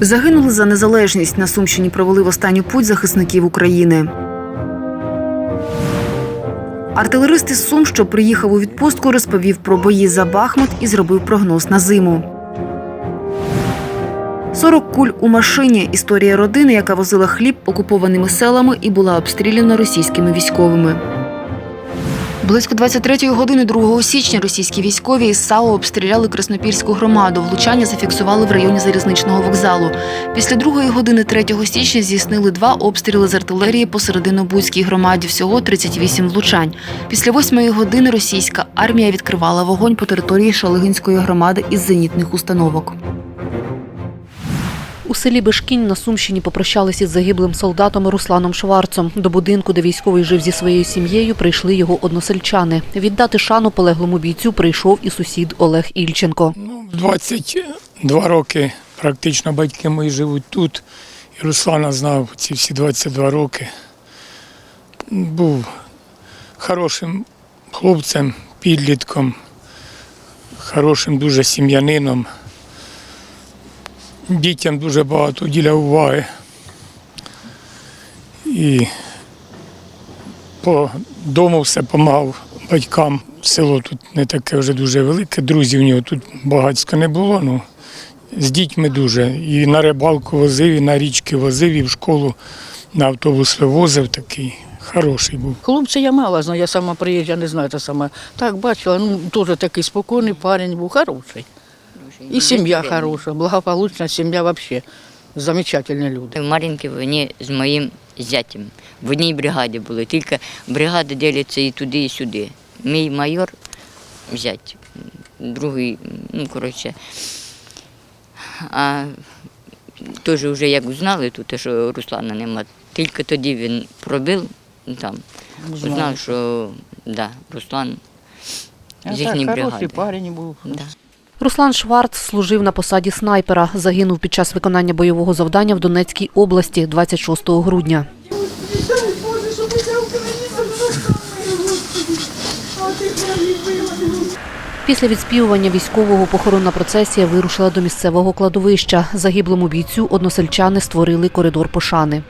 Загинули за незалежність. На Сумщині провели в останню путь захисників України. Артилерист із Сум, що приїхав у відпустку, розповів про бої за Бахмут і зробив прогноз на зиму. 40 куль у машині. Історія родини, яка возила хліб окупованими селами і була обстріляна російськими військовими. Близько 23-ї години 2 січня російські військові із САУ обстріляли Краснопільську громаду. Влучання зафіксували в районі залізничного вокзалу. Після другої години 3 січня здійснили два обстріли з артилерії по Серединобудській громаді. Всього 38 влучань. Після восьмої години російська армія відкривала вогонь по території Шалигинської громади із зенітних установок. У селі Бешкінь на Сумщині попрощалися із загиблим солдатом Русланом Шварцом. До будинку, де військовий жив зі своєю сім'єю, прийшли його односельчани. Віддати шану полеглому бійцю прийшов і сусід Олег Ільченко. Ну, 22 роки практично батьки мої живуть тут. І Руслана знав ці всі 22 роки. Був хорошим хлопцем, підлітком, хорошим дуже сім'янином. Дітям дуже багато уділяв уваги. І по дому все допомагав батькам. Село тут не таке вже дуже велике, друзів у нього тут багатько не було. Ну, з дітьми дуже. І на рибалку возив, і на річки возив, і в школу на автобус вивозив такий. Хороший був. Хлопця я мало знаю, я сама приїжджа, не знаю, це саме. Так бачила, ну теж такий спокійний парень був, хороший. І сім'я хороша, благополучна сім'я взагалі. Замечательні люди. В Мар'їнки вони з моїм зятем. В одній бригаді були, тільки бригади діляться і туди, і сюди. Мій майор зять, другий, ну, коротше. А теж вже як знали тут, що Руслана нема, тільки тоді він пробив ну, там, знав, що да, Руслан з їхньої так, хороший бригади. парень був. Да. Руслан Шварц служив на посаді снайпера. Загинув під час виконання бойового завдання в Донецькій області 26 грудня. Після відспівування військового похоронна процесія вирушила до місцевого кладовища. Загиблому бійцю односельчани створили коридор пошани.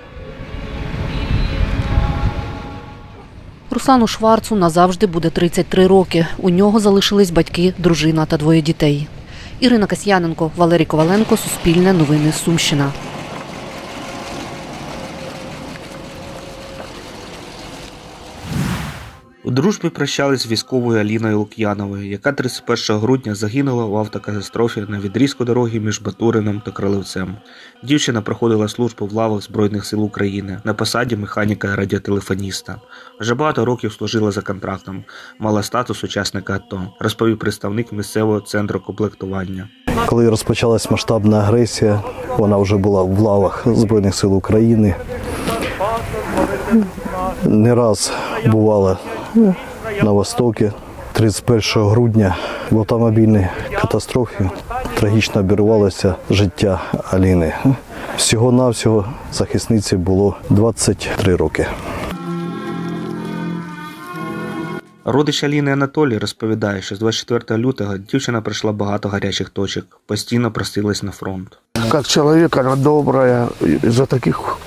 Руслану Шварцу назавжди буде 33 роки. У нього залишились батьки, дружина та двоє дітей. Ірина Касьяненко, Валерій Коваленко, Суспільне новини Сумщина. Дружбі прощались з військовою Аліною Лук'яновою, яка 31 грудня загинула в автокатастрофі на відрізку дороги між Батурином та Кролевцем. Дівчина проходила службу в лавах Збройних сил України на посаді механіка радіотелефоніста. Вже багато років служила за контрактом, мала статус учасника АТО, розповів представник місцевого центру комплектування. Коли розпочалась масштабна агресія, вона вже була в лавах Збройних сил України. Не раз бувала на Востокі. 31 грудня в автомобільній катастрофі трагічно обірвалося життя Аліни. Всього-навсього захисниці було 23 роки. Родич Аліни Анатолій розповідає, що з 24 лютого дівчина пройшла багато гарячих точок, постійно просилась на фронт. Как человек, она добрая. И За таких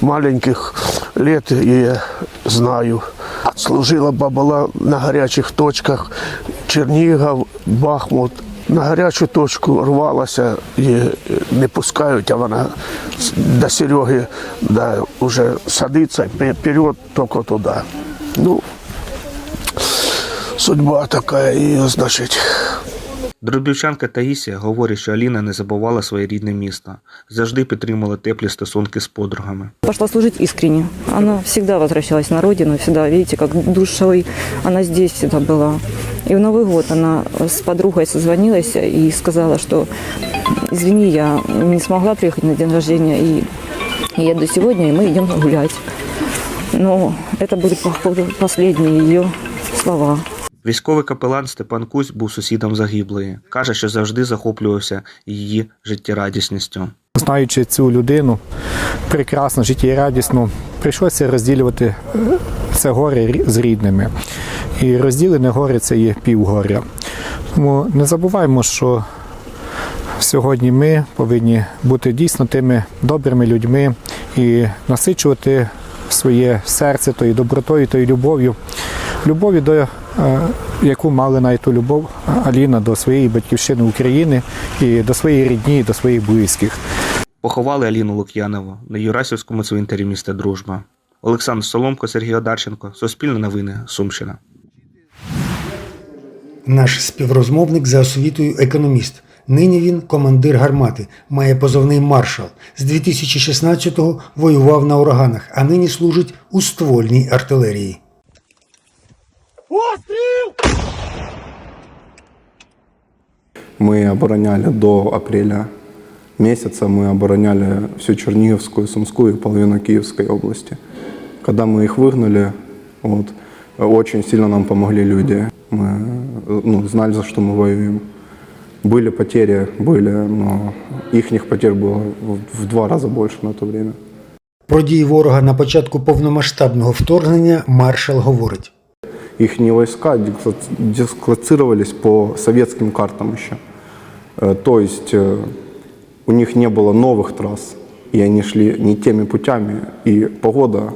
маленьких лет я знаю. Служила бабала на гарячих точках Чернігов, Бахмут. На гарячу точку рвалася і не пускають, а вона до Сереги да, вже садиться пе- вперед, тільки туди. Ну, судьба така, і, значить, Дробівчанка Таїсія говорить, що Аліна не забувала своє рідне місто, завжди підтримувала теплі стосунки з подругами. Пошла служить искренне. Она всегда возвращалась на родину, всегда, видите, как душой она здесь всегда была. И в Новый год она с подругой созвонилась и сказала, что извини, я не смогла приехать на день рождения и еду сегодня, и мы идем гулять. Но это были, походу, последние ее слова. Військовий капелан Степан Кузь був сусідом загиблої. Каже, що завжди захоплювався її життєрадісністю. Знаючи цю людину прекрасно, життєрадісну, прийшлося розділювати це горе з рідними. І розділене горе це є півгоря. Тому не забуваємо, що сьогодні ми повинні бути дійсно тими добрими людьми і насичувати своє серце тою добротою, тою любов'ю, любов'ю, до, е, яку мали навіть ту любов Аліна до своєї батьківщини України і до своєї рідні, і до своїх близьких. Поховали Аліну Лук'янову на Юрасівському цвинтарі міста Дружба. Олександр Соломко, Сергій Одарченко, Суспільне новини, Сумщина. Наш співрозмовник за освітою економіст. Нині він командир гармати, має позовний маршал. З 2016-го воював на ураганах, а нині служить у ствольній артилерії. Мы обороняли до апреля месяца, мы обороняли всю Черниговскую, Сумскую и половину Киевской области. Когда мы их выгнали, вот, очень сильно нам помогли люди. Мы ну, знали, за что мы воюем. Были потери, были, но их потерь было в, в два раза больше на то время. Про дії ворога на початку повномасштабного вторгнення маршал говорить. Их войска дисло- дислоцировались по советским картам еще. Э, То есть э, у них не было новых трасс, и они шли не теми путями, и погода,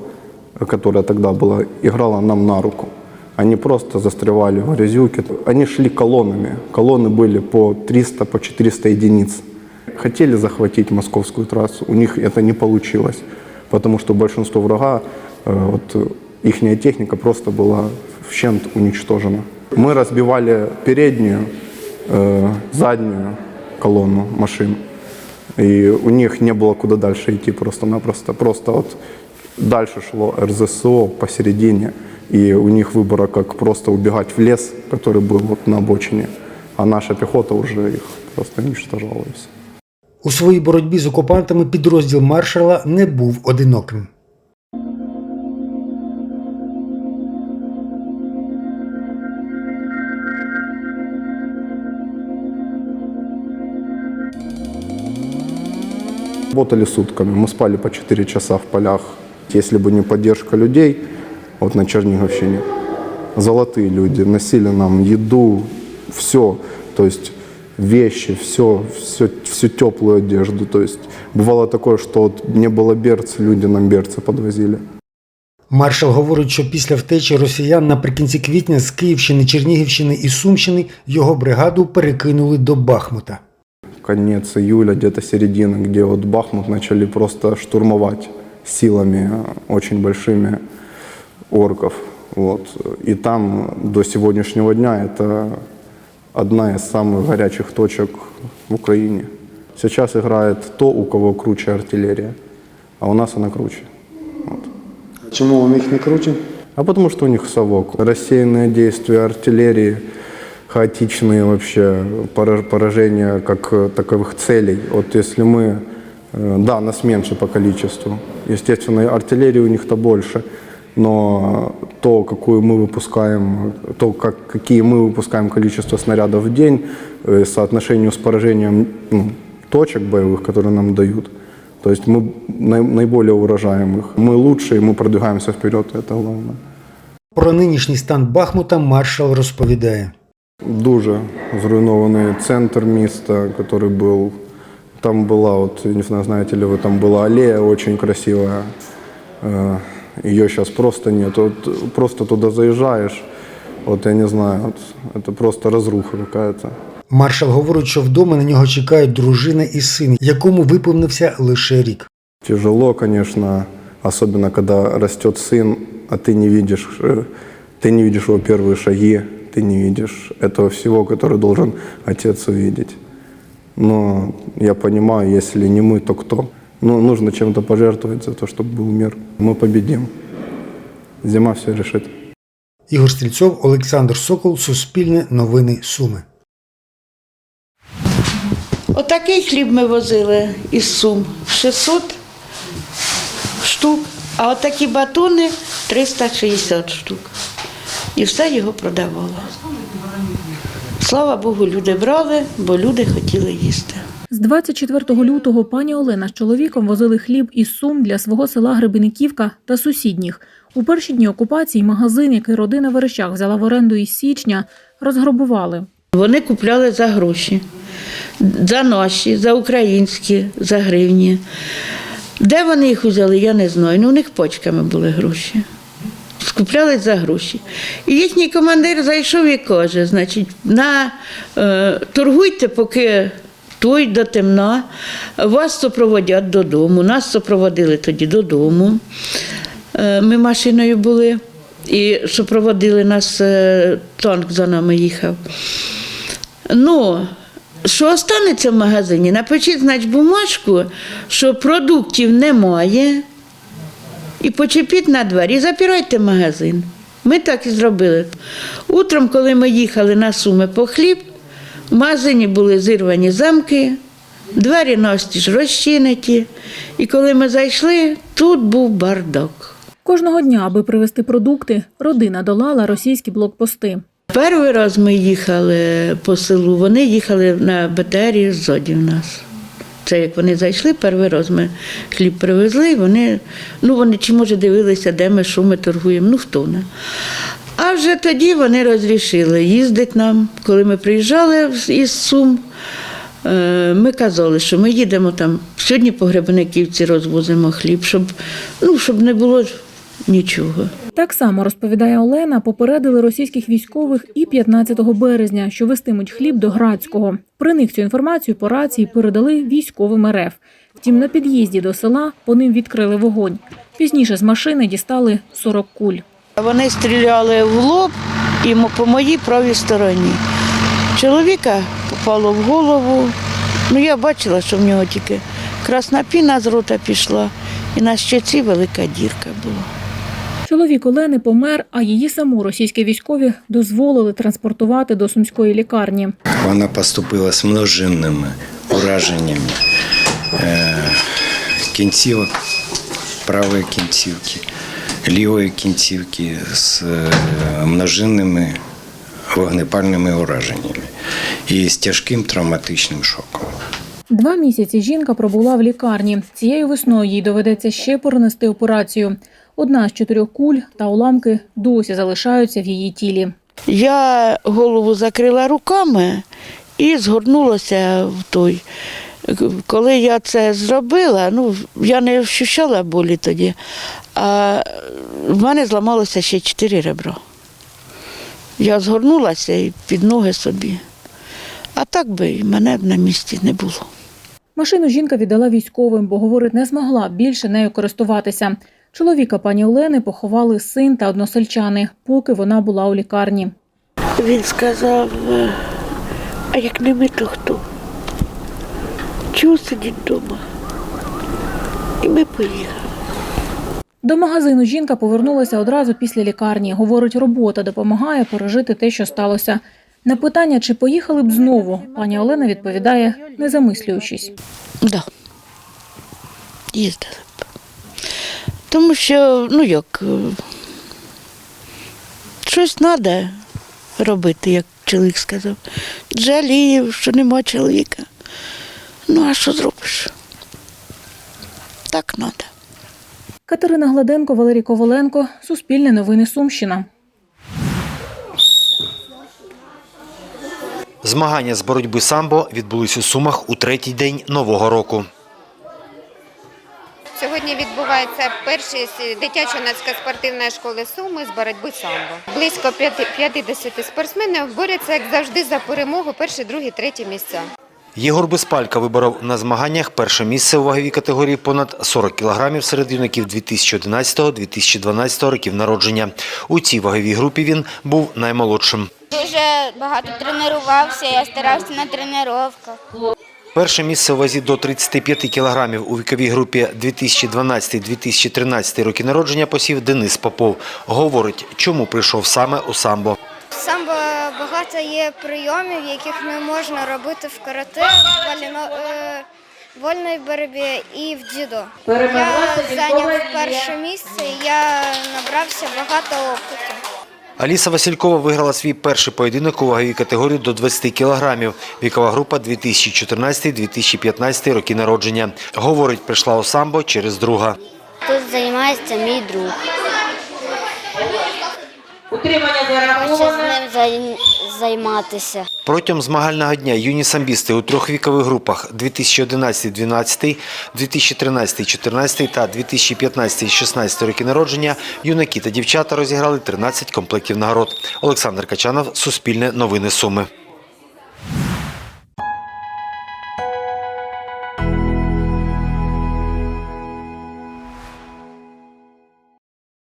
которая тогда была, играла нам на руку. Они просто застревали в грязюке. Они шли колоннами. Колонны были по 300, по 400 единиц. Хотели захватить московскую трассу, у них это не получилось, потому что большинство врага, э, вот их техника просто была в щент уничтожена. Мы разбивали переднюю, э, заднюю колонну машин, и у них не было куда дальше идти просто-напросто. Просто вот дальше шло РЗСО посередине, и у них выбора, как просто убегать в лес, который был вот на обочине, а наша пехота уже их просто уничтожала. и всё. У своїй боротьбі з окупантами підрозділ маршала не був одиноким. Работали сутками, мы спали по 4 часа в полях. Если бы не поддержка людей, вот на Черниговщине, золотые люди носили нам еду, все, то есть вещи, все, все, всю теплую одежду. То есть бывало такое, что вот не было берц, люди нам берцы подвозили. Маршал говорить, що після втечі росіян наприкінці квітня з Київщини, Чернігівщини і Сумщини його бригаду перекинули до Бахмута. Конец июля, где-то середина, где вот Бахмут начали просто штурмовать силами э, очень большими орков. Вот. И там до сегодняшнего дня это одна из самых горячих точек в Украине. Сейчас играет то, у кого круче артиллерия, а у нас она круче. Вот. Чому у них не круче? А потому что у них совок. Рассеянные действия артиллерии, хаотичные вообще пора- поражения как э, таковых целей. Вот если мы, э, да, нас меньше по количеству, естественно, и артиллерии у них-то больше, но то, какую мы выпускаем, то, как, какие мы выпускаем количество снарядов в день, э, соотношению с поражением ну, точек боевых, которые нам дают, то есть мы най- наиболее урожаемых. Мы лучше, и мы продвигаемся вперед, это главное. Про нинішній стан Бахмута маршал розповідає. Дуже зруйнований центр міста, який був. Там була, от, не знаю, знаєте ли ви, там була аллея очень красивая. Э, Ее сейчас просто нет. Вот просто туда заезжаешь, вот я не знаю, вот, это просто разруха какая-то. Маршал говорить, що вдома на нього чекають дружина і син, якому виповнився лише рік. Тяжело, конечно, особенно когда растет сын, а ты не видишь, э, ты не видишь его первые шаги, ты не видишь этого всего, который должен отец увидеть. Но я понимаю, если не мы, то кто? Ну, нужно чем-то пожертвовать за то, чтобы был мир. Мы победим. Зима все решит. Ігор Стрільцов, Олександр Сокол, Суспільне, Новини Суми. Отакий хліб ми возили із Сум 600 штук, а отакі батони 360 штук. І все його продавало. Слава Богу, люди брали, бо люди хотіли їсти. З 24 лютого пані Олена з чоловіком возили хліб із Сум для свого села Гребениківка та сусідніх. У перші дні окупації магазин, який родина Верещак взяла в оренду із січня, розграбували. Вони купляли за гроші. За наші, за українські, за гривні. Де вони їх взяли, я не знаю. Ну, у них почками були гроші. Скуплялись за гроші. І їхній командир зайшов і каже: значить, на, е, торгуйте, поки той до темна, вас супроводять додому. Нас супроводили тоді додому. Е, Ми машиною були і супроводили нас, е, танк за нами їхав. Ну, що останеться в магазині? Напишіть, значить, бумажку, що продуктів немає, і почепіть на двері, і запирайте магазин. Ми так і зробили. Утром, коли ми їхали на суми по хліб, в магазині були зірвані замки, двері настіж розчинені. І коли ми зайшли, тут був бардак. Кожного дня, аби привезти продукти, родина долала російські блокпости. Перший раз ми їхали по селу, вони їхали на БТРі ззаді в нас. Це як вони зайшли, перший раз ми хліб привезли, вони, ну вони чи може дивилися, де ми, що ми торгуємо, ну хто не. А вже тоді вони розрішили їздити нам. Коли ми приїжджали із Сум, е, ми казали, що ми їдемо там, сьогодні по Гребниківці розвозимо хліб, щоб, ну, щоб не було нічого. Так само розповідає Олена, попередили російських військових і 15 березня, що вестимуть хліб до Градського. При них цю інформацію по рації передали військовим РФ. Втім, на під'їзді до села по ним відкрили вогонь. Пізніше з машини дістали 40 куль. Вони стріляли в лоб і мо- по моїй правій стороні. Чоловіка попало в голову. Ну, я бачила, що в нього тільки красна піна з рота пішла, і на щоці велика дірка була. Чоловік Олени помер, а її саму російські військові дозволили транспортувати до сумської лікарні. Вона поступила з множинними ураженнями е, кінцівок, правої кінцівки, лівої кінцівки з е, множинними вогнепальними ураженнями і з тяжким травматичним шоком. Два місяці жінка пробула в лікарні. Цією весною їй доведеться ще перенести операцію. Одна з чотирьох куль та уламки досі залишаються в її тілі. Я голову закрила руками і згорнулася в той. Коли я це зробила, ну я не ощущала болі тоді, а в мене зламалося ще чотири ребра. Я згорнулася і під ноги собі. А так би мене б на місці не було. Машину жінка віддала військовим, бо говорить, не змогла більше нею користуватися. Чоловіка пані Олени поховали син та односельчани, поки вона була у лікарні. Він сказав, «Е, а як не ми, то хто? Чого сидіть вдома? І ми поїхали. До магазину жінка повернулася одразу після лікарні. Говорить, робота допомагає пережити те, що сталося. На питання, чи поїхали б знову, пані Олена відповідає, не замислюючись. Да. Їздили б. Тому що, ну як, е, щось треба робити, як чоловік сказав. Жалів, що нема чоловіка. Ну, а що зробиш? Так треба. Катерина Гладенко, Валерій Коваленко, Суспільне новини Сумщина. Змагання з боротьби самбо відбулись у Сумах у третій день нового року. Сьогодні відбувається перший з дитячо-юнацька спортивної школи Суми з боротьби самбо. Близько п'яти- 50 спортсменів борються, як завжди, за перемогу перші, другі, треті місця. Єгор Безпалька виборов на змаганнях перше місце у ваговій категорії понад 40 кілограмів серед юнаків 2011-2012 років народження. У цій ваговій групі він був наймолодшим. Дуже багато тренувався, я старався на тренуваннях. Перше місце у вазі до 35 кілограмів у віковій групі 2012-2013 роки народження посів Денис Попов. Говорить, чому прийшов саме у самбо. Самбо багато є прийомів, яких не можна робити в карате, в е, вольної боротьбі і в дзюдо. Я зайняв перше місце, і я набрався багато опиту. Аліса Василькова виграла свій перший поєдинок у ваговій категорії до 20 кілограмів. Вікова група 2014-2015 роки народження. Говорить, прийшла у самбо через друга. Тут займається мій друг. Утримання Хочу з ним займатися. Протягом змагального дня юні самбісти у трьох вікових групах 2011-12, 2013-14 та 2015-16 роки народження юнаки та дівчата розіграли 13 комплектів нагород. Олександр Качанов, Суспільне новини Суми.